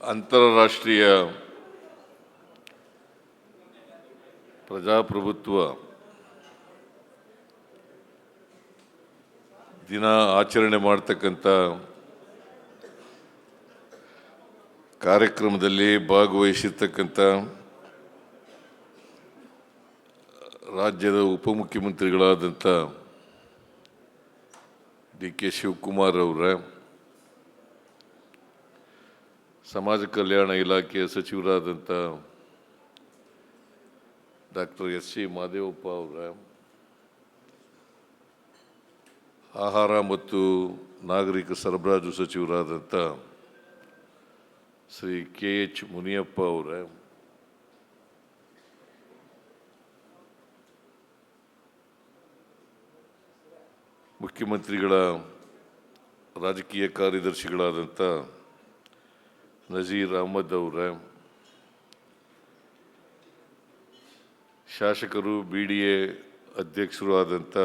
ಅಂತಾರಾಷ್ಟ್ರೀಯ ಪ್ರಜಾಪ್ರಭುತ್ವ ದಿನ ಆಚರಣೆ ಮಾಡ್ತಕ್ಕಂಥ ಕಾರ್ಯಕ್ರಮದಲ್ಲಿ ಭಾಗವಹಿಸಿರ್ತಕ್ಕಂಥ ರಾಜ್ಯದ ಉಪಮುಖ್ಯಮಂತ್ರಿಗಳಾದಂಥ ಡಿ ಕೆ ಶಿವಕುಮಾರ್ ಅವರ ಸಮಾಜ ಕಲ್ಯಾಣ ಇಲಾಖೆಯ ಸಚಿವರಾದಂಥ ಡಾಕ್ಟರ್ ಎಸ್ ಸಿ ಮಾದೇವಪ್ಪ ಅವರ ಆಹಾರ ಮತ್ತು ನಾಗರಿಕ ಸರಬರಾಜು ಸಚಿವರಾದಂಥ ಶ್ರೀ ಕೆ ಎಚ್ ಮುನಿಯಪ್ಪ ಅವರ ಮುಖ್ಯಮಂತ್ರಿಗಳ ರಾಜಕೀಯ ಕಾರ್ಯದರ್ಶಿಗಳಾದಂಥ ನಜೀರ್ ಅಹಮದ್ ಅವರ. ಶಾಸಕರು ಬಿ ಡಿ ಎ ಅಧ್ಯಕ್ಷರು ಆದಂಥ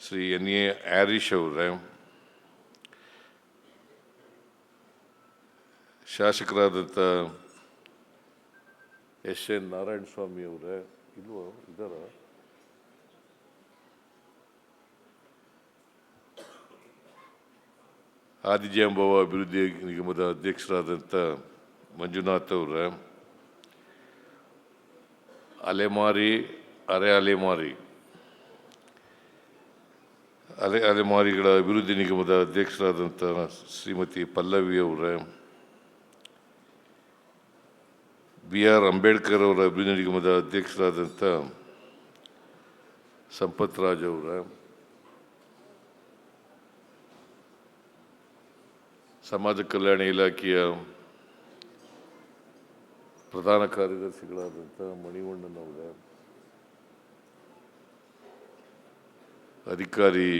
ಶ್ರೀ ಎನ್ ಎ ಆರಿಶ್ ಅವರ. ಶಾಸಕರಾದಂಥ ಎಸ್ ಎನ್ ನಾರಾಯಣ ಸ್ವಾಮಿ ಇಲ್ವೋ? ಇದ್ದಾರ? ಆದಿಜಾಂಬವ ಅಭಿವೃದ್ಧಿ ನಿಗಮದ ಅಧ್ಯಕ್ಷರಾದಂಥ ಮಂಜುನಾಥ್ ಅವರ, ಅಲೆಮಾರಿ, ಅರೆ ಅಲೆಮಾರಿ, ಅಲೆ ಅಲೆಮಾರಿಗಳ ಅಭಿವೃದ್ಧಿ ನಿಗಮದ ಅಧ್ಯಕ್ಷರಾದಂಥ ಶ್ರೀಮತಿ ಪಲ್ಲವಿ ಅವರ ಬಿ ಆರ್ ಅಂಬೇಡ್ಕರ್ ಅವರ ಅಭಿವೃದ್ಧಿ ನಿಗಮದ ಅಧ್ಯಕ್ಷರಾದಂಥ ಸಂಪತ್ ರಾಜ್ ಅವರ ಸಮಾಜ ಕಲ್ಯಾಣ ಇಲಾಖೆಯ ಪ್ರಧಾನ ಕಾರ್ಯದರ್ಶಿಗಳಾದಂಥ ಮಣಿವಣ್ಣನವರ ಅಧಿಕಾರಿ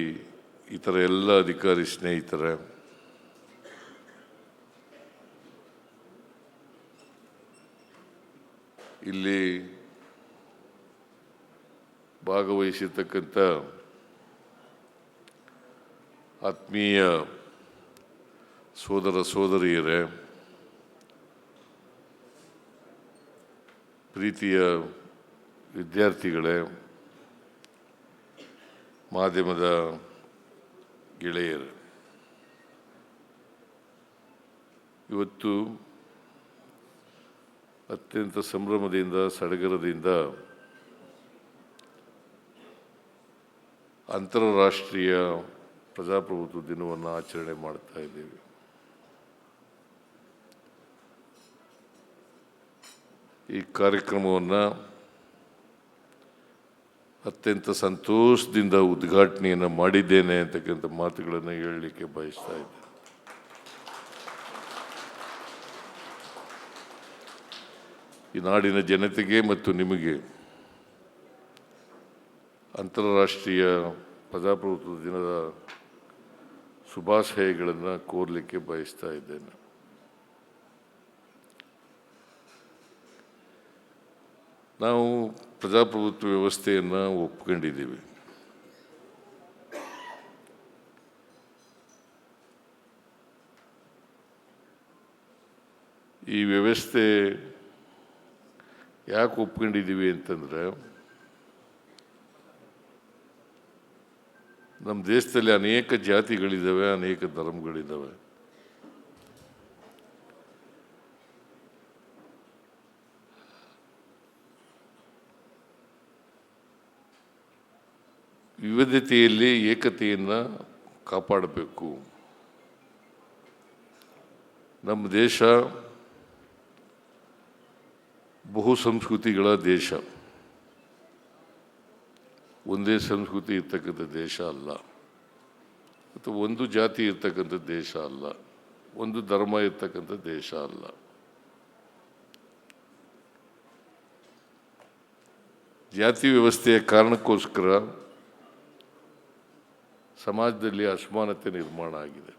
ಇತರ ಎಲ್ಲ ಅಧಿಕಾರಿ ಸ್ನೇಹಿತರೆ ಇಲ್ಲಿ ಭಾಗವಹಿಸಿರ್ತಕ್ಕಂಥ ಆತ್ಮೀಯ ಸೋದರ ಸೋದರಿಯರೇ, ಪ್ರೀತಿಯ ವಿದ್ಯಾರ್ಥಿಗಳೇ, ಮಾಧ್ಯಮದ ಗೆಳೆಯರೇ, ಇವತ್ತು ಅತ್ಯಂತ ಸಂಭ್ರಮದಿಂದ, ಸಡಗರದಿಂದ ಅಂತಾರಾಷ್ಟ್ರೀಯ ಪ್ರಜಾಪ್ರಭುತ್ವ ದಿನವನ್ನು ಆಚರಣೆ ಮಾಡ್ತಾ ಇದ್ದೇವೆ. ಈ ಕಾರ್ಯಕ್ರಮವನ್ನು ಅತ್ಯಂತ ಸಂತೋಷದಿಂದ ಉದ್ಘಾಟನೆಯನ್ನು ಮಾಡಿದ್ದೇನೆ ಅಂತಕ್ಕಂಥ ಮಾತುಗಳನ್ನು ಹೇಳಲಿಕ್ಕೆ ಬಯಸ್ತಾ ಇದ್ದೆ ಈ ನಾಡಿನ ಜನತೆಗೆ ಮತ್ತು ನಿಮಗೆ ಅಂತಾರಾಷ್ಟ್ರೀಯ ಪ್ರಜಾಪ್ರಭುತ್ವ ದಿನದ ಶುಭಾಶಯಗಳನ್ನು ಕೋರಲಿಕ್ಕೆ ಬಯಸ್ತಾ ಇದ್ದೇನೆ. ನಾವು ಪ್ರಜಾಪ್ರಭುತ್ವ ವ್ಯವಸ್ಥೆಯನ್ನು ಒಪ್ಕೊಂಡಿದ್ದೀವಿ. ಈ ವ್ಯವಸ್ಥೆ ಯಾಕೆ ಒಪ್ಕೊಂಡಿದ್ದೀವಿ ಅಂತಂದರೆ, ನಮ್ಮ ದೇಶದಲ್ಲಿ ಅನೇಕ ಜಾತಿಗಳಿದ್ದಾವೆ, ಅನೇಕ ಧರ್ಮಗಳಿದ್ದಾವೆ. ವಿವಿಧತೆಯಲ್ಲಿ ಏಕತೆಯನ್ನು ಕಾಪಾಡಬೇಕು. ನಮ್ಮ ದೇಶ ಬಹು ಸಂಸ್ಕೃತಿಗಳ ದೇಶ. ಒಂದೇ ಸಂಸ್ಕೃತಿ ಇರ್ತಕ್ಕಂಥ ದೇಶ ಅಲ್ಲ. ಅಥವಾ ಒಂದು ಜಾತಿ ಇರ್ತಕ್ಕಂಥ ದೇಶ ಅಲ್ಲ. ಒಂದು ಧರ್ಮ ಇರ್ತಕ್ಕಂಥ ದೇಶ ಅಲ್ಲ. ಜಾತಿ ವ್ಯವಸ್ಥೆಯ ಕಾರಣಕ್ಕೋಸ್ಕರ ಸಮಾಜದಲ್ಲಿ ಅಸಮಾನತೆ ನಿರ್ಮಾಣ ಆಗಿದೆ.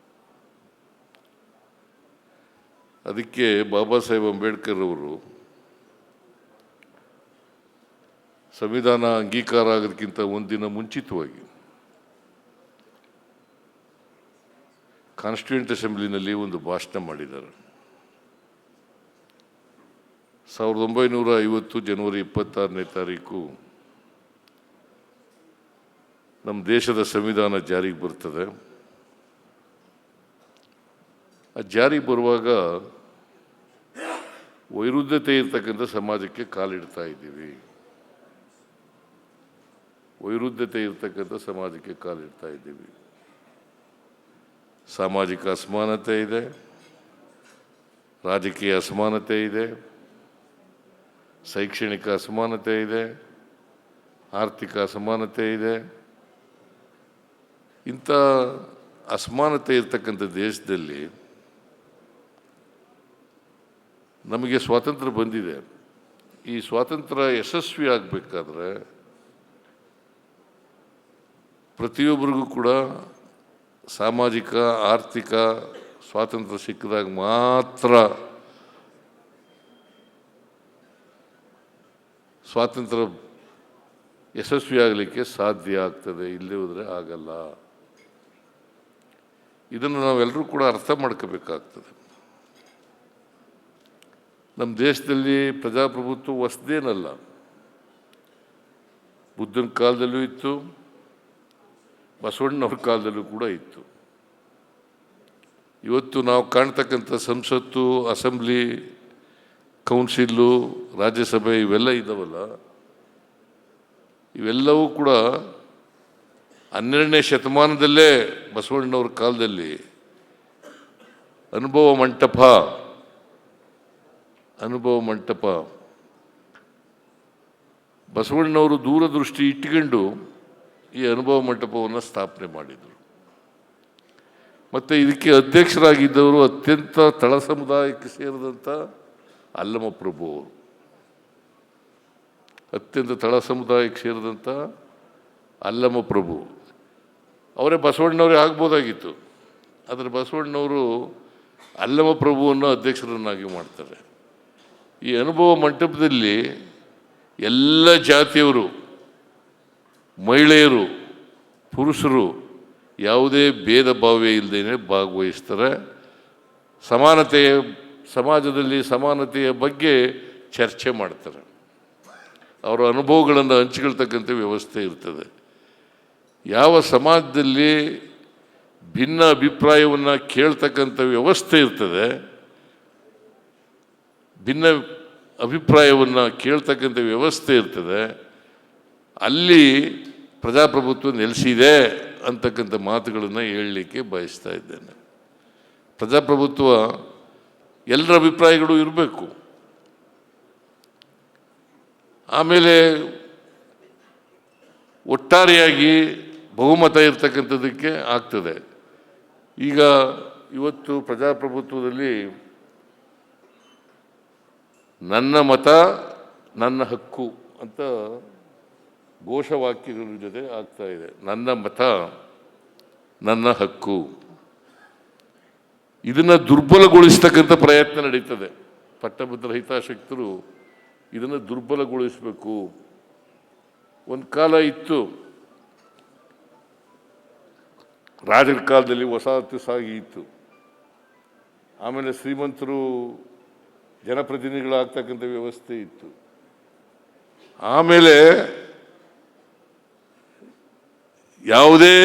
ಅದಕ್ಕೆ ಬಾಬಾ ಸಾಹೇಬ್ ಅಂಬೇಡ್ಕರ್ ಅವರು ಸಂವಿಧಾನ ಅಂಗೀಕಾರ ಆಗೋದಕ್ಕಿಂತ ಒಂದಿನ ಮುಂಚಿತವಾಗಿ ಕಾನ್ಸ್ಟಿಟ್ಯೂಂಟ್ ಅಸೆಂಬ್ಲಿನಲ್ಲಿ ಒಂದು ಭಾಷಣ ಮಾಡಿದ್ದಾರೆ. ಸಾವಿರದ ಒಂಬೈನೂರ ಐವತ್ತು ಜನವರಿ ಇಪ್ಪತ್ತಾರನೇ ತಾರೀಕು ನಮ್ಮ ದೇಶದ ಸಂವಿಧಾನ ಜಾರಿಗೆ ಬರ್ತದೆ. ಆ ಜಾರಿಗೆ ಬರುವಾಗ ವೈರುಧ್ಯತೆ ಇರ್ತಕ್ಕಂಥ ಸಮಾಜಕ್ಕೆ ಕಾಲಿಡ್ತಾ ಇದ್ದೀವಿ. ವೈರುಧ್ಯತೆ ಇರ್ತಕ್ಕಂಥ ಸಮಾಜಕ್ಕೆ ಕಾಲಿಡ್ತಾ ಇದ್ದೀವಿ. ಸಾಮಾಜಿಕ ಅಸಮಾನತೆ ಇದೆ. ರಾಜಕೀಯ ಅಸಮಾನತೆ ಇದೆ. ಶೈಕ್ಷಣಿಕ ಅಸಮಾನತೆ ಇದೆ. ಆರ್ಥಿಕ ಅಸಮಾನತೆ ಇದೆ. ಇಂಥ ಅಸಮಾನತೆ ಇರತಕ್ಕಂಥ ದೇಶದಲ್ಲಿ ನಮಗೆ ಸ್ವಾತಂತ್ರ್ಯ ಬಂದಿದೆ. ಈ ಸ್ವಾತಂತ್ರ್ಯ ಯಶಸ್ವಿ ಆಗಬೇಕಾದ್ರೆ ಪ್ರತಿಯೊಬ್ಬರಿಗೂ ಕೂಡ ಸಾಮಾಜಿಕ, ಆರ್ಥಿಕ ಸ್ವಾತಂತ್ರ್ಯ ಸಿಕ್ಕಿದಾಗ ಮಾತ್ರ ಸ್ವಾತಂತ್ರ್ಯ ಯಶಸ್ವಿ ಆಗಲಿಕ್ಕೆ ಸಾಧ್ಯ ಆಗ್ತದೆ. ಇಲ್ಲಿ ಹೋದರೆ ಆಗಲ್ಲ. ಇದನ್ನು ನಾವೆಲ್ಲರೂ ಕೂಡ ಅರ್ಥ ಮಾಡ್ಕೋಬೇಕಾಗ್ತದೆ. ನಮ್ಮ ದೇಶದಲ್ಲಿ ಪ್ರಜಾಪ್ರಭುತ್ವ ಹೊಸದೇನಲ್ಲ. ಬುದ್ಧನ ಕಾಲದಲ್ಲೂ ಇತ್ತು, ಬಸವಣ್ಣವ್ರ ಕಾಲದಲ್ಲೂ ಕೂಡ ಇತ್ತು. ಇವತ್ತು ನಾವು ಕಾಣ್ತಕ್ಕಂಥ ಸಂಸತ್ತು, ಅಸೆಂಬ್ಲಿ ಕೌನ್ಸಿಲ್ಲು ರಾಜ್ಯಸಭೆ ಇವೆಲ್ಲ ಇದ್ದಾವಲ್ಲ ಇವೆಲ್ಲವೂ ಕೂಡ ಹನ್ನೆರಡನೇ ಶತಮಾನದಲ್ಲೇ ಬಸವಣ್ಣವ್ರ ಕಾಲದಲ್ಲಿ ಅನುಭವ ಮಂಟಪ ಅನುಭವ ಮಂಟಪ. ಬಸವಣ್ಣವರು ದೂರದೃಷ್ಟಿ ಇಟ್ಕೊಂಡು ಈ ಅನುಭವ ಮಂಟಪವನ್ನು ಸ್ಥಾಪನೆ ಮಾಡಿದರು. ಮತ್ತು ಇದಕ್ಕೆ ಅಧ್ಯಕ್ಷರಾಗಿದ್ದವರು ಅತ್ಯಂತ ತಳ ಸಮುದಾಯಕ್ಕೆ ಸೇರಿದಂಥ ಅಲ್ಲಮ ಪ್ರಭು ಅವರು. ಅತ್ಯಂತ ತಳ ಸಮುದಾಯಕ್ಕೆ ಸೇರಿದಂಥ ಅಲ್ಲಮ ಪ್ರಭು. ಅವರೇ ಬಸವಣ್ಣವರೇ ಆಗ್ಬೋದಾಗಿತ್ತು. ಆದರೆ ಬಸವಣ್ಣವರು ಅಲ್ಲಮ ಪ್ರಭುವನ್ನು ಅಧ್ಯಕ್ಷರನ್ನಾಗಿ ಮಾಡ್ತಾರೆ. ಈ ಅನುಭವ ಮಂಟಪದಲ್ಲಿ ಎಲ್ಲ ಜಾತಿಯವರು, ಮಹಿಳೆಯರು, ಪುರುಷರು ಯಾವುದೇ ಭೇದ ಭಾವ ಇಲ್ಲದೇ ಭಾಗವಹಿಸ್ತಾರೆ. ಸಮಾನತೆಯ ಸಮಾಜದಲ್ಲಿ ಸಮಾನತೆಯ ಬಗ್ಗೆ ಚರ್ಚೆ ಮಾಡ್ತಾರೆ. ಅವರ ಅನುಭವಗಳನ್ನು ಹಂಚಿಕೊಳ್ತಕ್ಕಂಥ ವ್ಯವಸ್ಥೆ ಇರ್ತದೆ. ಯಾವ ಸಮಾಜದಲ್ಲಿ ಭಿನ್ನ ಅಭಿಪ್ರಾಯವನ್ನು ಕೇಳ್ತಕ್ಕಂಥ ವ್ಯವಸ್ಥೆ ಇರ್ತದೆ, ಭಿನ್ನ ಅಭಿಪ್ರಾಯವನ್ನು ಕೇಳ್ತಕ್ಕಂಥ ವ್ಯವಸ್ಥೆ ಇರ್ತದೆ, ಅಲ್ಲಿ ಪ್ರಜಾಪ್ರಭುತ್ವ ನೆಲೆಸಿದೆ ಅಂತಕ್ಕಂಥ ಮಾತುಗಳನ್ನು ಹೇಳಲಿಕ್ಕೆ ಬಯಸ್ತಾ ಇದ್ದೇನೆ. ಪ್ರಜಾಪ್ರಭುತ್ವ ಎಲ್ಲರ ಅಭಿಪ್ರಾಯಗಳು ಇರಬೇಕು. ಆಮೇಲೆ ಒಟ್ಟಾರೆಯಾಗಿ ಬಹುಮತ ಇರ್ತಕ್ಕಂಥದ್ದಕ್ಕೆ ಆಗ್ತದೆ. ಈಗ ಇವತ್ತು ಪ್ರಜಾಪ್ರಭುತ್ವದಲ್ಲಿ ನನ್ನ ಮತ ನನ್ನ ಹಕ್ಕು ಅಂತ ಘೋಷವಾಕ್ಯಗಳ ಜೊತೆ ಆಗ್ತಾ ಇದೆ. ನನ್ನ ಮತ ನನ್ನ ಹಕ್ಕು. ಇದನ್ನು ದುರ್ಬಲಗೊಳಿಸ್ತಕ್ಕಂಥ ಪ್ರಯತ್ನ ನಡೀತದೆ. ಪಟ್ಟಭದ್ರ ಹಿತಾಸಕ್ತರು ಇದನ್ನು ದುರ್ಬಲಗೊಳಿಸಬೇಕು. ಒಂದು ಕಾಲ ಇತ್ತು ರಾಜರ ಕಾಲದಲ್ಲಿ ವಸಾಹತು ಇತ್ತು. ಆಮೇಲೆ ಶ್ರೀಮಂತರು ಜನಪ್ರತಿನಿಧಿಗಳಾಗ್ತಕ್ಕಂಥ ವ್ಯವಸ್ಥೆ ಇತ್ತು. ಆಮೇಲೆ ಯಾವುದೇ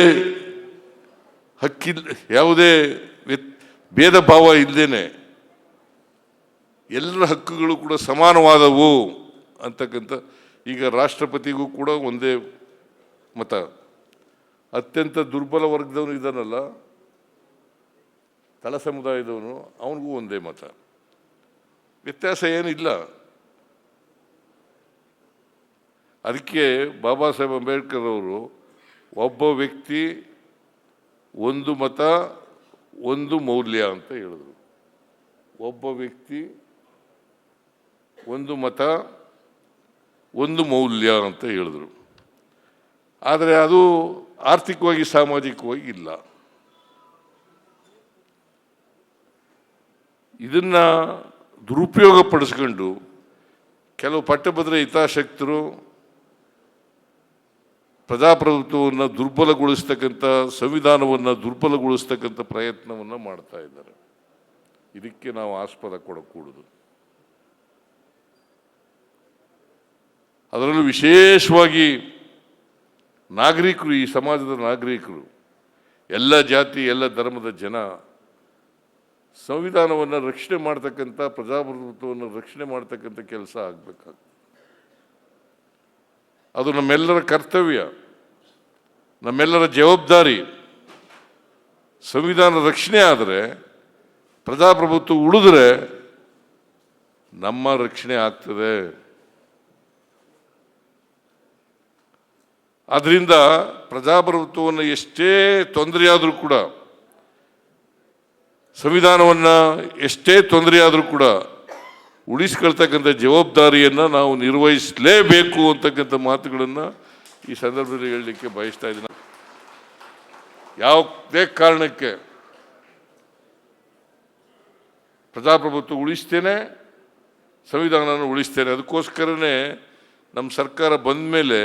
ಹಕ್ಕಿಲ್, ಯಾವುದೇ ಭೇದ ಭಾವ ಇಲ್ಲದೇನೆ ಎಲ್ಲರ ಹಕ್ಕುಗಳು ಕೂಡ ಸಮಾನವಾದವು ಅಂತಕ್ಕಂಥ ಈಗ ರಾಷ್ಟ್ರಪತಿಗೂ ಕೂಡ ಒಂದೇ ಮತ. ಅತ್ಯಂತ ದುರ್ಬಲ ವರ್ಗದವನು ಇದ್ದಾನಲ್ಲ, ತಳ ಸಮುದಾಯದವನು, ಅವನಿಗೂ ಒಂದೇ ಮತ. ವ್ಯತ್ಯಾಸ ಏನಿಲ್ಲ. ಅದಕ್ಕೆ ಬಾಬಾ ಸಾಹೇಬ್ ಅಂಬೇಡ್ಕರ್ ಅವರು, ಒಬ್ಬ ವ್ಯಕ್ತಿ ಒಂದು ಮತ, ಒಂದು ಮೌಲ್ಯ ಅಂತ ಹೇಳಿದರು. ಒಬ್ಬ ವ್ಯಕ್ತಿ ಒಂದು ಮತ, ಒಂದು ಮೌಲ್ಯ ಅಂತ ಹೇಳಿದ್ರು. ಆದರೆ ಅದು ಆರ್ಥಿಕವಾಗಿ, ಸಾಮಾಜಿಕವಾಗಿ ಇಲ್ಲ. ಇದನ್ನ ದುರುಪಯೋಗ ಪಡಿಸ್ಕೊಂಡು ಕೆಲವು ಪಟ್ಟಭದ್ರ ಹಿತಾಸಕ್ತರು ಪ್ರಜಾಪ್ರಭುತ್ವವನ್ನು ದುರ್ಬಲಗೊಳಿಸ್ತಕ್ಕಂಥ, ಸಂವಿಧಾನವನ್ನು ದುರ್ಬಲಗೊಳಿಸ್ತಕ್ಕಂಥ ಪ್ರಯತ್ನವನ್ನು ಮಾಡ್ತಾ ಇದ್ದಾರೆ. ಇದಕ್ಕೆ ನಾವು ಆಸ್ಪದ ಕೊಡಕೂಡದು. ಅದರಲ್ಲೂ ವಿಶೇಷವಾಗಿ ನಾಗರಿಕರು, ಈ ಸಮಾಜದ ನಾಗರಿಕರು, ಎಲ್ಲ ಜಾತಿ, ಎಲ್ಲ ಧರ್ಮದ ಜನ ಸಂವಿಧಾನವನ್ನು ರಕ್ಷಣೆ ಮಾಡ್ತಕ್ಕಂಥ, ಪ್ರಜಾಪ್ರಭುತ್ವವನ್ನು ರಕ್ಷಣೆ ಮಾಡ್ತಕ್ಕಂಥ ಕೆಲಸ ಆಗಬೇಕಾಗ್ತದೆ. ಅದು ನಮ್ಮೆಲ್ಲರ ಕರ್ತವ್ಯ. ನಮ್ಮೆಲ್ಲರ ಜವಾಬ್ದಾರಿ. ಸಂವಿಧಾನ ರಕ್ಷಣೆ ಆದರೆ, ಪ್ರಜಾಪ್ರಭುತ್ವ ಉಳಿದ್ರೆ ನಮ್ಮ ರಕ್ಷಣೆ ಆಗ್ತದೆ. ಆದ್ರಿಂದ ಪ್ರಜಾಪ್ರಭುತ್ವವನ್ನು ಎಷ್ಟೇ ತೊಂದರೆಯಾದರೂ ಕೂಡ, ಸಂವಿಧಾನವನ್ನು ಎಷ್ಟೇ ತೊಂದರೆಯಾದರೂ ಕೂಡ ಉಳಿಸ್ಕೊಳ್ತಕ್ಕಂಥ ಜವಾಬ್ದಾರಿಯನ್ನು ನಾವು ನಿರ್ವಹಿಸಲೇಬೇಕು ಅಂತಕ್ಕಂಥ ಮಾತುಗಳನ್ನು ಈ ಸಂದರ್ಭದಲ್ಲಿ ಹೇಳಲಿಕ್ಕೆ ಬಯಸ್ತಾ ಇದ್ದೀನಿ. ಯಾವುದೇ ಕಾರಣಕ್ಕೆ ಪ್ರಜಾಪ್ರಭುತ್ವ ಉಳಿಸ್ತೇನೆ, ಸಂವಿಧಾನವನ್ನು ಉಳಿಸ್ತೇನೆ, ಅದಕ್ಕೋಸ್ಕರನೇ ನಮ್ಮ ಸರ್ಕಾರ ಬಂದ ಮೇಲೆ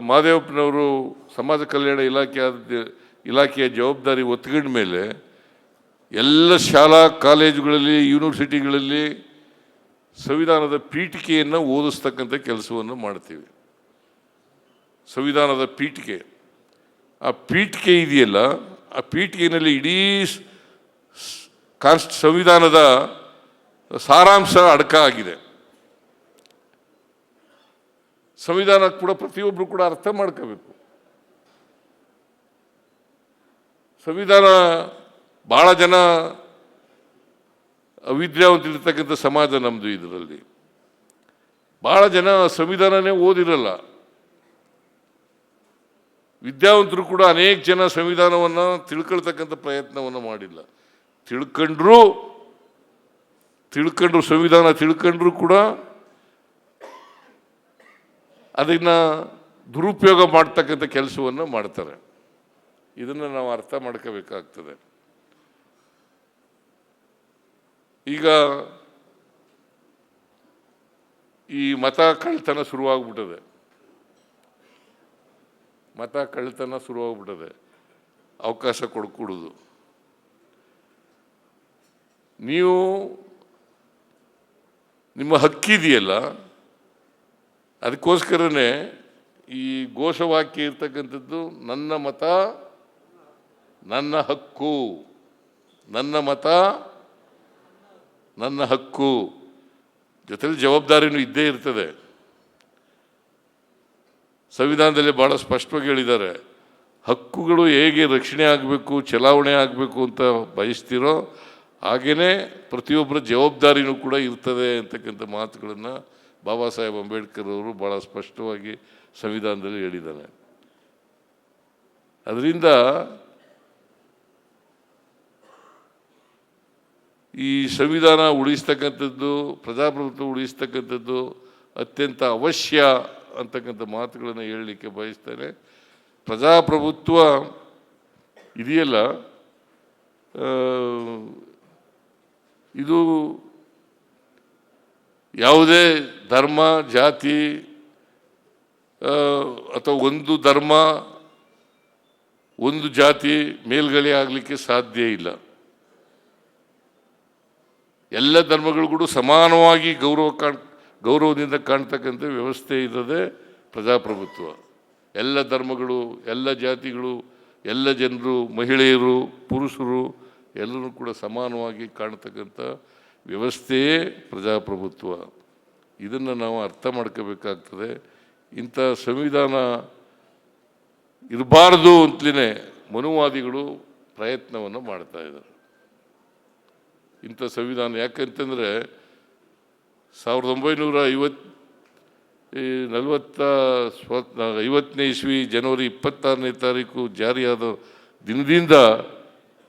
ಮಾದೇವಪ್ಪನವರು ಸಮಾಜ ಕಲ್ಯಾಣ ಇಲಾಖೆ ಇಲಾಖೆಯ ಜವಾಬ್ದಾರಿ ಒತ್ಕೊಂಡ ಮೇಲೆ ಎಲ್ಲ ಶಾಲಾ ಕಾಲೇಜುಗಳಲ್ಲಿ, ಯೂನಿವರ್ಸಿಟಿಗಳಲ್ಲಿ ಸಂವಿಧಾನದ ಪೀಠಿಕೆಯನ್ನು ಓದಿಸ್ತಕ್ಕಂಥ ಕೆಲಸವನ್ನು ಮಾಡ್ತೀವಿ. ಸಂವಿಧಾನದ ಪೀಠಿಕೆ. ಆ ಪೀಠಿಕೆ ಇದೆಯಲ್ಲ, ಆ ಪೀಠಿಕೆಯಲ್ಲಿ ಇಡೀ ಕಾನ್ಸ್ಟ್ ಸಂವಿಧಾನದ ಸಾರಾಂಶ ಅಡಕ ಆಗಿದೆ. ಸಂವಿಧಾನ ಕೂಡ ಪ್ರತಿಯೊಬ್ಬರು ಕೂಡ ಅರ್ಥ ಮಾಡ್ಕೋಬೇಕು. ಸಂವಿಧಾನ ಭಾಳ ಜನ ಅವಿದ್ಯಾವಂತಿರ್ತಕ್ಕಂಥ ಸಮಾಜ ನಮ್ಮದು ಇದರಲ್ಲಿ. ಭಾಳ ಜನ ಸಂವಿಧಾನನೇ ಓದಿರಲ್ಲ. ವಿದ್ಯಾವಂತರು ಕೂಡ ಅನೇಕ ಜನ ಸಂವಿಧಾನವನ್ನು ತಿಳ್ಕೊಳ್ತಕ್ಕಂಥ ಪ್ರಯತ್ನವನ್ನು ಮಾಡಿಲ್ಲ. ತಿಳ್ಕೊಂಡ್ರು ತಿಳ್ಕೊಂಡ್ರು, ಸಂವಿಧಾನ ತಿಳ್ಕೊಂಡ್ರು ಕೂಡ ಅದನ್ನ ದುರುಪಯೋಗ ಮಾಡ್ತಕ್ಕಂಥ ಕೆಲಸವನ್ನು ಮಾಡ್ತಾರೆ. ಇದನ್ನು ನಾವು ಅರ್ಥ ಮಾಡ್ಕೋಬೇಕಾಗ್ತದೆ. ಈಗ ಈ ಮತ ಕಳ್ತನ ಶುರುವಾಗ್ಬಿಟ್ಟದೆ. ಮತ ಕಳ್ತನ ಶುರುವಾಗ್ಬಿಟ್ಟದೆ. ಅವಕಾಶ ಕೊಡ್ಕೊಡೋದು. ನೀವು ನಿಮ್ಮ ಹಕ್ಕಿದೆಯಲ್ಲ ಅದಕ್ಕೋಸ್ಕರನೇ ಈ ಘೋಷವಾಕ್ಯ ಇರ್ತಕ್ಕಂಥದ್ದು, ನನ್ನ ಮತ, ನನ್ನ ಹಕ್ಕು. ನನ್ನ ಮತ, ನನ್ನ ಹಕ್ಕು. ಜೊತೆಲಿ ಜವಾಬ್ದಾರಿನೂ ಇದ್ದೇ ಇರ್ತದೆ. ಸಂವಿಧಾನದಲ್ಲಿ ಭಾಳ ಸ್ಪಷ್ಟವಾಗಿ ಹೇಳಿದ್ದಾರೆ, ಹಕ್ಕುಗಳು ಹೇಗೆ ರಕ್ಷಣೆ ಆಗಬೇಕು, ಚಲಾವಣೆ ಆಗಬೇಕು ಅಂತ ಬಯಸ್ತಿರೋ ಹಾಗೆಯೇ ಪ್ರತಿಯೊಬ್ಬರ ಜವಾಬ್ದಾರಿನೂ ಕೂಡ ಇರ್ತದೆ ಅಂತಕ್ಕಂಥ ಮಾತುಗಳನ್ನು ಬಾಬಾ ಸಾಹೇಬ್ ಅಂಬೇಡ್ಕರ್ ಅವರು ಭಾಳ ಸ್ಪಷ್ಟವಾಗಿ ಸಂವಿಧಾನದಲ್ಲಿ ಹೇಳಿದ್ದಾನೆ. ಅದರಿಂದ ಈ ಸಂವಿಧಾನ ಉಳಿಸ್ತಕ್ಕಂಥದ್ದು, ಪ್ರಜಾಪ್ರಭುತ್ವ ಉಳಿಸ್ತಕ್ಕಂಥದ್ದು ಅತ್ಯಂತ ಅವಶ್ಯ ಅಂತಕ್ಕಂಥ ಮಾತುಗಳನ್ನು ಹೇಳಲಿಕ್ಕೆ ಬಯಸ್ತಾರೆ ಪ್ರಜಾಪ್ರಭುತ್ವ ಇದೆಯಲ್ಲ ಇದು ಯಾವುದೇ ಧರ್ಮ, ಜಾತಿ ಅಥವಾ ಒಂದು ಧರ್ಮ, ಒಂದು ಜಾತಿ ಮೇಲ್ಗಡೆ ಆಗಲಿಕ್ಕೆ ಸಾಧ್ಯ ಇಲ್ಲ. ಎಲ್ಲ ಧರ್ಮಗಳು ಕೂಡ ಸಮಾನವಾಗಿ ಗೌರವ ಕಾಣ್, ಗೌರವದಿಂದ ಕಾಣ್ತಕ್ಕಂಥ ವ್ಯವಸ್ಥೆ ಇದ್ದದೇ ಪ್ರಜಾಪ್ರಭುತ್ವ. ಎಲ್ಲ ಧರ್ಮಗಳು, ಎಲ್ಲ ಜಾತಿಗಳು, ಎಲ್ಲ ಜನರು, ಮಹಿಳೆಯರು, ಪುರುಷರು, ಎಲ್ಲರೂ ಕೂಡ ಸಮಾನವಾಗಿ ಕಾಣ್ತಕ್ಕಂಥ ವ್ಯವಸ್ಥೆಯೇ ಪ್ರಜಾಪ್ರಭುತ್ವ. ಇದನ್ನು ನಾವು ಅರ್ಥ ಮಾಡ್ಕೋಬೇಕಾಗ್ತದೆ. ಇಂಥ ಸಂವಿಧಾನ ಇರಬಾರ್ದು ಅಂತಲೇ ಮನುವಾದಿಗಳು ಪ್ರಯತ್ನವನ್ನು ಮಾಡ್ತಾ ಇದ್ದಾರೆ ಇಂಥ ಸಂವಿಧಾನ ಯಾಕಂತಂದರೆ ಸಾವಿರದ ಒಂಬೈನೂರ ಐವತ್ತು ನಲವತ್ತ ಸ್ವ ಐವತ್ತನೇ ಇಸ್ವಿ ಜನವರಿ ಇಪ್ಪತ್ತಾರನೇ ತಾರೀಕು ಜಾರಿಯಾದ ದಿನದಿಂದ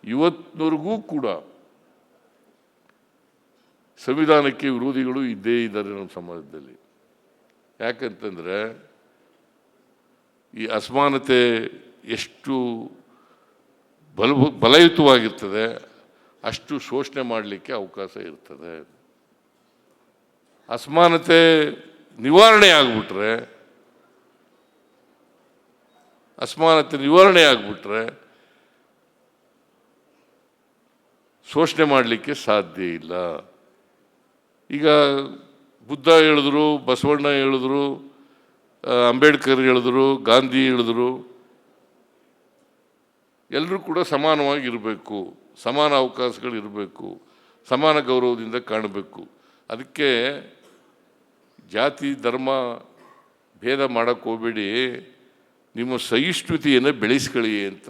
ಇವತ್ತಿನವರೆಗೂ ಕೂಡ ಸಂವಿಧಾನಕ್ಕೆ ವಿರೋಧಿಗಳು ಇದ್ದೇ ಇದ್ದಾರೆ ನಮ್ಮ ಸಮಾಜದಲ್ಲಿ. ಯಾಕಂತಂದರೆ ಈ ಅಸಮಾನತೆ ಎಷ್ಟು ಬಲ ಬಲಯುತವಾಗಿರ್ತದೆ, ಅಷ್ಟು ಶೋಷಣೆ ಮಾಡಲಿಕ್ಕೆ ಅವಕಾಶ ಇರ್ತದೆ. ಅಸಮಾನತೆ ನಿವಾರಣೆ ಆಗಿಬಿಟ್ರೆ, ಅಸಮಾನತೆ ನಿವಾರಣೆ ಆಗಿಬಿಟ್ರೆ ಶೋಷಣೆ ಮಾಡಲಿಕ್ಕೆ ಸಾಧ್ಯ ಇಲ್ಲ. ಈಗ ಬುದ್ಧ ಹೇಳಿದ್ರು, ಬಸವಣ್ಣ ಹೇಳಿದ್ರು ಅಂಬೇಡ್ಕರ್ ಹೇಳಿದ್ರು, ಗಾಂಧಿ ಹೇಳಿದ್ರು ಎಲ್ಲರೂ ಕೂಡ ಸಮಾನವಾಗಿರಬೇಕು, ಸಮಾನ ಅವಕಾಶಗಳು ಇರಬೇಕು, ಸಮಾನ ಗೌರವದಿಂದ ಕಾಣಬೇಕು. ಅದಕ್ಕೆ ಜಾತಿ, ಧರ್ಮ ಭೇದ ಮಾಡೋಕ್ಕೆ ಹೋಗಬೇಡಿ, ನಿಮ್ಮ ಸಹಿಷ್ಣುತೆಯನ್ನು ಬೆಳೆಸ್ಕೊಳ್ಳಿ ಅಂತ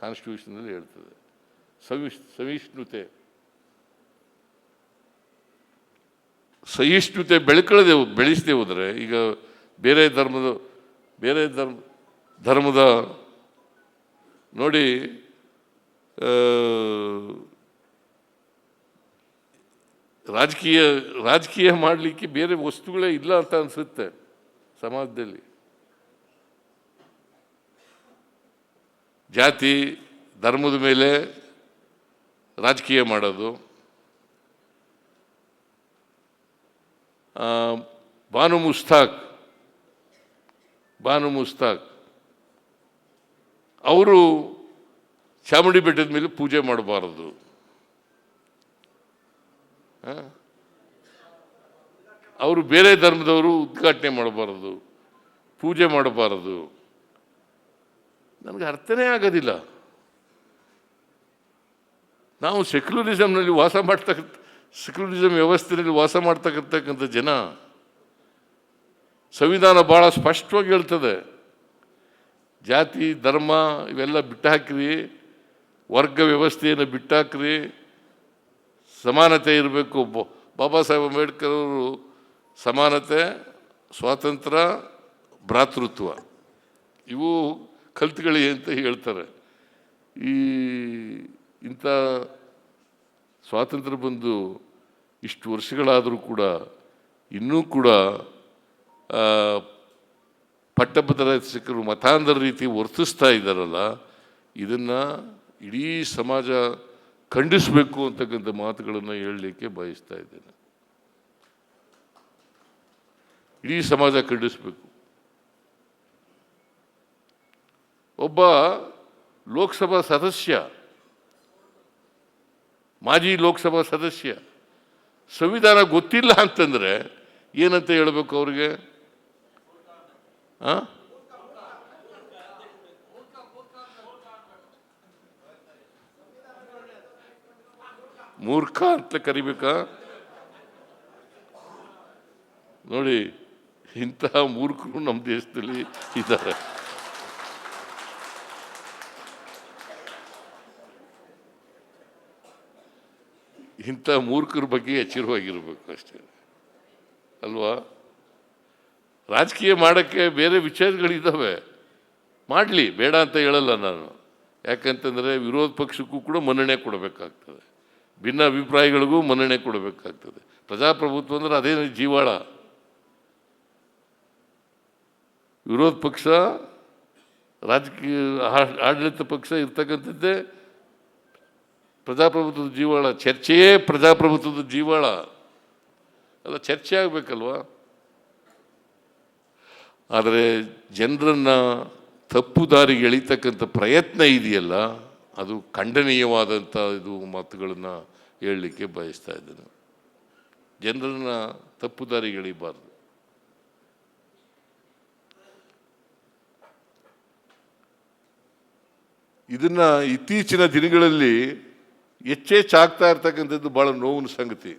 ಕಾನ್ಸ್ಟಿಟ್ಯೂಷನಲ್ಲಿ ಹೇಳ್ತದೆ. ಸವಿಷ್ ಸಹಿಷ್ಣುತೆ. ಸಹಿಷ್ಣುತೆ ಬೆಳ್ಕೊಳ್ಳದೆ ಬೆಳೆಸದೆ ಹೋದರೆ, ಈಗ ಬೇರೆ ಧರ್ಮದ, ಬೇರೆ ಧರ್ಮ, ಧರ್ಮದ ನೋಡಿ ರಾಜಕೀಯ ರಾಜಕೀಯ ಮಾಡಲಿಕ್ಕೆ ಬೇರೆ ವಸ್ತುಗಳೇ ಇಲ್ಲ ಅಂತ ಅನಿಸುತ್ತೆ ಸಮಾಜದಲ್ಲಿ. ಜಾತಿ, ಧರ್ಮದ ಮೇಲೆ ರಾಜಕೀಯ ಮಾಡೋದು. ಬಾನು ಮುಸ್ತಾಕ್ ಬಾನು ಮುಸ್ತಾಕ್ ಅವರು ಚಾಮುಂಡಿ ಬೆಟ್ಟದ ಮೇಲೆ ಪೂಜೆ ಮಾಡಬಾರದು. ಅವರು ಬೇರೆ ಧರ್ಮದವರು ಉದ್ಘಾಟನೆ ಮಾಡಬಾರದು. ಪೂಜೆ ಮಾಡಬಾರದು. ನನಗೆ ಅರ್ಥನೇ ಆಗೋದಿಲ್ಲ. ನಾವು ಸೆಕ್ಯುಲರಿಸಮ್ನಲ್ಲಿ ವಾಸ ಮಾಡ್ತಕ್ಕಂಥ ಸೆಕ್ಯುಲರಿಸಮ್ ವ್ಯವಸ್ಥೆಯಲ್ಲಿ ವಾಸ ಮಾಡ್ತಕ್ಕಂಥ ಜನ ಸಂವಿಧಾನ ಭಾಳ ಸ್ಪಷ್ಟವಾಗಿ ಹೇಳ್ತದೆ. ಜಾತಿ, ಧರ್ಮ ಇವೆಲ್ಲ ಬಿಟ್ಟಾಕ್ರಿ, ವರ್ಗ ವ್ಯವಸ್ಥೆಯನ್ನು ಬಿಟ್ಟಾಕ್ರಿ, ಸಮಾನತೆ ಇರಬೇಕು. ಬಾಬಾ ಸಾಹೇಬ್ ಅಂಬೇಡ್ಕರ್ ಅವರು ಸಮಾನತೆ, ಸ್ವಾತಂತ್ರ್ಯ, ಭ್ರಾತೃತ್ವ. ಇವು ಕಲ್ತ್ಕೊಳ್ಳಿ ಅಂತ ಹೇಳ್ತಾರೆ. ಈ ಇಂಥ ಸ್ವಾತಂತ್ರ್ಯ ಬಂದು ಇಷ್ಟು ವರ್ಷಗಳಾದರೂ ಕೂಡ ಇನ್ನೂ ಕೂಡ ಪಟ್ಟಭದ್ರ ಶಿಕ್ಷಕರು ಮತಾಂಧರ ರೀತಿ ವರ್ತಿಸ್ತಾ ಇದ್ದಾರಲ್ಲ, ಇದನ್ನು ಇಡೀ ಸಮಾಜ ಖಂಡಿಸಬೇಕು ಅಂತಕ್ಕಂಥ ಮಾತುಗಳನ್ನು ಹೇಳಲಿಕ್ಕೆ ಬಯಸ್ತಾ ಇದ್ದೇನೆ. ಇಡೀ ಸಮಾಜ ಖಂಡಿಸಬೇಕು. ಒಬ್ಬ ಲೋಕಸಭಾ ಸದಸ್ಯ ಮಾಜಿ ಲೋಕಸಭಾ ಸದಸ್ಯ. ಸಂವಿಧಾನ ಗೊತ್ತಿಲ್ಲ ಅಂತಂದರೆ ಏನಂತ ಹೇಳಬೇಕು ಅವ್ರಿಗೆ? ಹಾಂ ಮೂರ್ಖ ಅಂತ ಕರಿಬೇಕಾ? ನೋಡಿ, ಇಂತಹ ಮೂರ್ಖರು ನಮ್ಮ ದೇಶದಲ್ಲಿ ಇದ್ದಾರೆ. ಇಂಥ ಮೂರ್ಖರ ಬಗ್ಗೆ ಎಚ್ಚರವಾಗಿರ್ಬೇಕು ಅಷ್ಟೇ. ಅಲ್ವಾ? ರಾಜಕೀಯ ಮಾಡೋಕ್ಕೆ ಬೇರೆ ವಿಚಾರಗಳಿದ್ದಾವೆ ಮಾಡಲಿ, ಬೇಡ ಅಂತ ಹೇಳಲ್ಲ ನಾನು. ಯಾಕಂತಂದರೆ ವಿರೋಧ ಪಕ್ಷಕ್ಕೂ ಕೂಡ ಮನ್ನಣೆ ಕೊಡಬೇಕಾಗ್ತದೆ. ಭಿನ್ನ ಅಭಿಪ್ರಾಯಗಳಿಗೂ ಮನ್ನಣೆ ಕೊಡಬೇಕಾಗ್ತದೆ. ಪ್ರಜಾಪ್ರಭುತ್ವ ಅಂದರೆ ಅದೇ ಜೀವಾಳ. ವಿರೋಧ ಪಕ್ಷ, ರಾಜಕೀಯ, ಆಡಳಿತ ಪಕ್ಷ ಇರ್ತಕ್ಕಂಥದ್ದೇ ಪ್ರಜಾಪ್ರಭುತ್ವದ ಜೀವಾಳ, ಚರ್ಚೆಯೇ ಪ್ರಜಾಪ್ರಭುತ್ವದ ಜೀವಾಳ. ಅಲ್ಲ, ಚರ್ಚೆ ಆಗಬೇಕಲ್ವಾ? ಆದರೆ ಜನರನ್ನು ತಪ್ಪು ದಾರಿಗೆ ಎಳಿತಕ್ಕಂಥ ಪ್ರಯತ್ನ ಇದೆಯಲ್ಲ, ಅದು ಖಂಡನೀಯವಾದಂಥ ಇದು ಮಾತುಗಳನ್ನು ಹೇಳಲಿಕ್ಕೆ ಬಯಸ್ತಾ ಇದ್ದೇನೆ. ಜನರನ್ನು ತಪ್ಪು ದಾರಿಗೆ ಎಳಿಬಾರ್ದು. ಇದನ್ನು ಇತ್ತೀಚಿನ ದಿನಗಳಲ್ಲಿ ಹೆಚ್ಚೆಚ್ಚಾಗ್ತಾ ಇರ್ತಕ್ಕಂಥದ್ದು ಭಾಳ ನೋವಿನ ಸಂಗತಿ.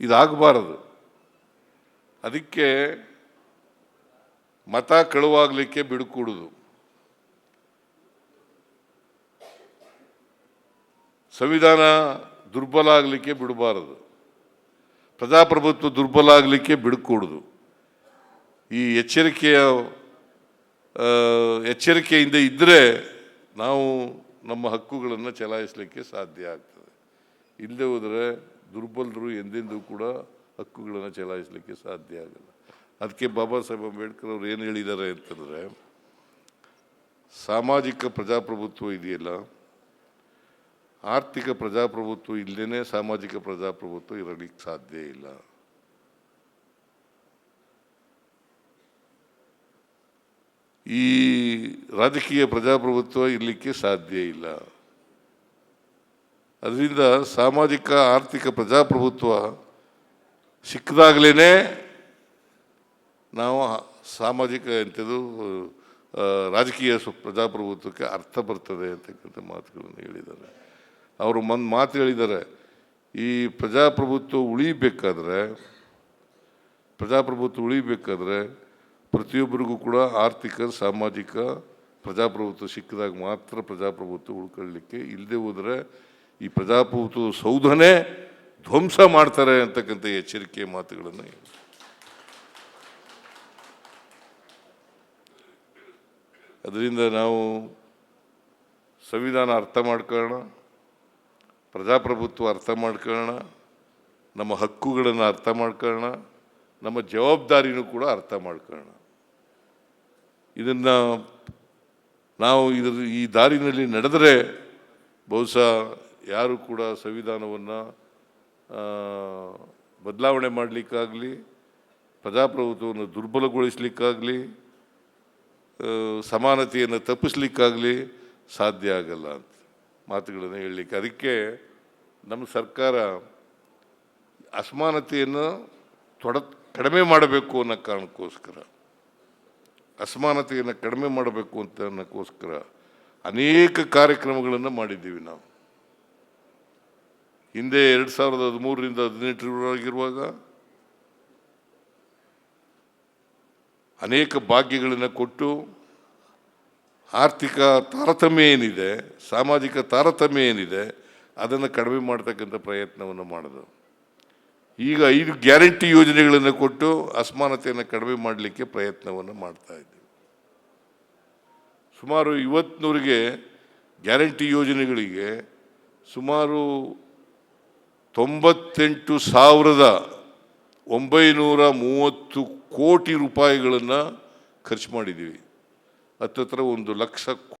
ಇದಾಗಬಾರದು. ಅದಕ್ಕೆ ಮತ ಕಳುವಾಗಲಿಕ್ಕೆ ಬಿಡುಕೂಡುದು. ಸಂವಿಧಾನ ದುರ್ಬಲ ಆಗಲಿಕ್ಕೆ ಬಿಡಬಾರದು. ಪ್ರಜಾಪ್ರಭುತ್ವ ದುರ್ಬಲ ಆಗಲಿಕ್ಕೆ ಬಿಡುಕೂಡುದು. ಈ ಎಚ್ಚರಿಕೆಯ ಎಚ್ಚರಿಕೆಯಿಂದ ಇದ್ದರೆ ನಾವು ನಮ್ಮ ಹಕ್ಕುಗಳನ್ನು ಚಲಾಯಿಸಲಿಕ್ಕೆ ಸಾಧ್ಯ ಆಗ್ತದೆ. ಇಲ್ಲದೆ ಹೋದರೆ ದುರ್ಬಲರು ಎಂದೆಂದೂ ಕೂಡ ಹಕ್ಕುಗಳನ್ನು ಚಲಾಯಿಸಲಿಕ್ಕೆ ಸಾಧ್ಯ ಆಗಲ್ಲ. ಅದಕ್ಕೆ ಬಾಬಾ ಸಾಹೇಬ್ ಅಂಬೇಡ್ಕರ್ ಅವರು ಏನು ಹೇಳಿದ್ದಾರೆ ಅಂತಂದರೆ, ಸಾಮಾಜಿಕ ಪ್ರಜಾಪ್ರಭುತ್ವ ಇದೆಯಲ್ಲ, ಆರ್ಥಿಕ ಪ್ರಜಾಪ್ರಭುತ್ವ ಇಲ್ಲದೇ ಸಾಮಾಜಿಕ ಪ್ರಜಾಪ್ರಭುತ್ವ ಇರಲಿಕ್ಕೆ ಸಾಧ್ಯ ಇಲ್ಲ. ಈ ರಾಜಕೀಯ ಪ್ರಜಾಪ್ರಭುತ್ವ ಇರಲಿಕ್ಕೆ ಸಾಧ್ಯ ಇಲ್ಲ. ಅದರಿಂದ ಸಾಮಾಜಿಕ, ಆರ್ಥಿಕ ಪ್ರಜಾಪ್ರಭುತ್ವ ಸಿಕ್ಕದಾಗಲೇ ನಾವು ಸಾಮಾಜಿಕ ಎಂಥದ್ದು ರಾಜಕೀಯ ಪ್ರಜಾಪ್ರಭುತ್ವಕ್ಕೆ ಅರ್ಥ ಬರ್ತದೆ ಅಂತಕ್ಕಂಥ ಮಾತುಗಳನ್ನು ಹೇಳಿದ್ದಾರೆ. ಅವರು ಒಂದು ಮಾತು ಹೇಳಿದ್ದಾರೆ, ಈ ಪ್ರಜಾಪ್ರಭುತ್ವ ಉಳಿಬೇಕಾದ್ರೆ ಪ್ರಜಾಪ್ರಭುತ್ವ ಉಳಿಬೇಕಾದ್ರೆ ಪ್ರತಿಯೊಬ್ಬರಿಗೂ ಕೂಡ ಆರ್ಥಿಕ, ಸಾಮಾಜಿಕ ಪ್ರಜಾಪ್ರಭುತ್ವ ಸಿಕ್ಕಿದಾಗ ಮಾತ್ರ ಪ್ರಜಾಪ್ರಭುತ್ವ ಉಳ್ಕೊಳ್ಳಿಕ್ಕೆ. ಇಲ್ಲದೆ ಹೋದರೆ ಈ ಪ್ರಜಾಪ್ರಭುತ್ವ ಸೌಧನೇ ಧ್ವಂಸ ಮಾಡ್ತಾರೆ ಅಂತಕ್ಕಂಥ ಎಚ್ಚರಿಕೆಯ ಮಾತುಗಳನ್ನು ಅದರಿಂದ ನಾವು ಸಂವಿಧಾನ ಅರ್ಥ ಮಾಡ್ಕೊಳ್ಳೋಣ, ಪ್ರಜಾಪ್ರಭುತ್ವ ಅರ್ಥ ಮಾಡ್ಕೊಳ್ಳೋಣ, ನಮ್ಮ ಹಕ್ಕುಗಳನ್ನು ಅರ್ಥ ಮಾಡ್ಕೊಳ್ಳೋಣ ನಮ್ಮ ಜವಾಬ್ದಾರಿನೂ ಕೂಡ ಅರ್ಥ ಮಾಡ್ಕೊಳ್ಳೋಣ. ಇದನ್ನು ನಾವು ಇದರ ಈ ದಾರಿನಲ್ಲಿ ನಡೆದರೆ ಬಹುಶಃ ಯಾರು ಕೂಡ ಸಂವಿಧಾನವನ್ನು ಬದಲಾವಣೆ ಮಾಡಲಿಕ್ಕಾಗಲಿ, ಪ್ರಜಾಪ್ರಭುತ್ವವನ್ನು ದುರ್ಬಲಗೊಳಿಸಲಿಕ್ಕಾಗಲಿ ಸಮಾನತೆಯನ್ನು ತಪ್ಪಿಸ್ಲಿಕ್ಕಾಗಲಿ ಸಾಧ್ಯ ಆಗಲ್ಲ ಅಂತ ಮಾತುಗಳನ್ನು ಹೇಳಲಿಕ್ಕೆ. ಅದಕ್ಕೆ ನಮ್ಮ ಸರ್ಕಾರ ಅಸಮಾನತೆಯನ್ನು ತೊಡ ಕಡಿಮೆ ಮಾಡಬೇಕು ಅನ್ನೋ ಕಾರಣಕ್ಕೋಸ್ಕರ, ಅಸಮಾನತೆಯನ್ನು ಕಡಿಮೆ ಮಾಡಬೇಕು ಅಂತ ಅನ್ನೋಕ್ಕೋಸ್ಕರ ಅನೇಕ ಕಾರ್ಯಕ್ರಮಗಳನ್ನು ಮಾಡಿದ್ದೀವಿ ನಾವು. ಹಿಂದೆ ಎರಡು ಸಾವಿರದ ಹದಿಮೂರರಿಂದ ಹದಿನೆಂಟರವರೆಗಿರುವಾಗ ಅನೇಕ ಭಾಗ್ಯಗಳನ್ನು ಕೊಟ್ಟು ಆರ್ಥಿಕ ತಾರತಮ್ಯ ಏನಿದೆ, ಸಾಮಾಜಿಕ ತಾರತಮ್ಯ ಏನಿದೆ, ಅದನ್ನು ಕಡಿಮೆ ಮಾಡ್ತಕ್ಕಂಥ ಪ್ರಯತ್ನವನ್ನು ಮಾಡಿದ್ರು ಈಗ ಐದು ಗ್ಯಾರಂಟಿ ಯೋಜನೆಗಳನ್ನು ಕೊಟ್ಟು ಅಸಮಾನತೆಯನ್ನು ಕಡಿಮೆ ಮಾಡಲಿಕ್ಕೆ ಪ್ರಯತ್ನವನ್ನು ಮಾಡ್ತಾ ಇದ್ದೀವಿ. ಸುಮಾರು ಇವತ್ತಿನವರಿಗೆ ಗ್ಯಾರಂಟಿ ಯೋಜನೆಗಳಿಗೆ ಸುಮಾರು ತೊಂಬತ್ತೆಂಟು ಸಾವಿರದ ಒಂಬೈನೂರ ಮೂವತ್ತು ಕೋಟಿ ರೂಪಾಯಿಗಳನ್ನು ಖರ್ಚು ಮಾಡಿದ್ದೀವಿ. ಹತ್ತತ್ರ ಒಂದು ಲಕ್ಷ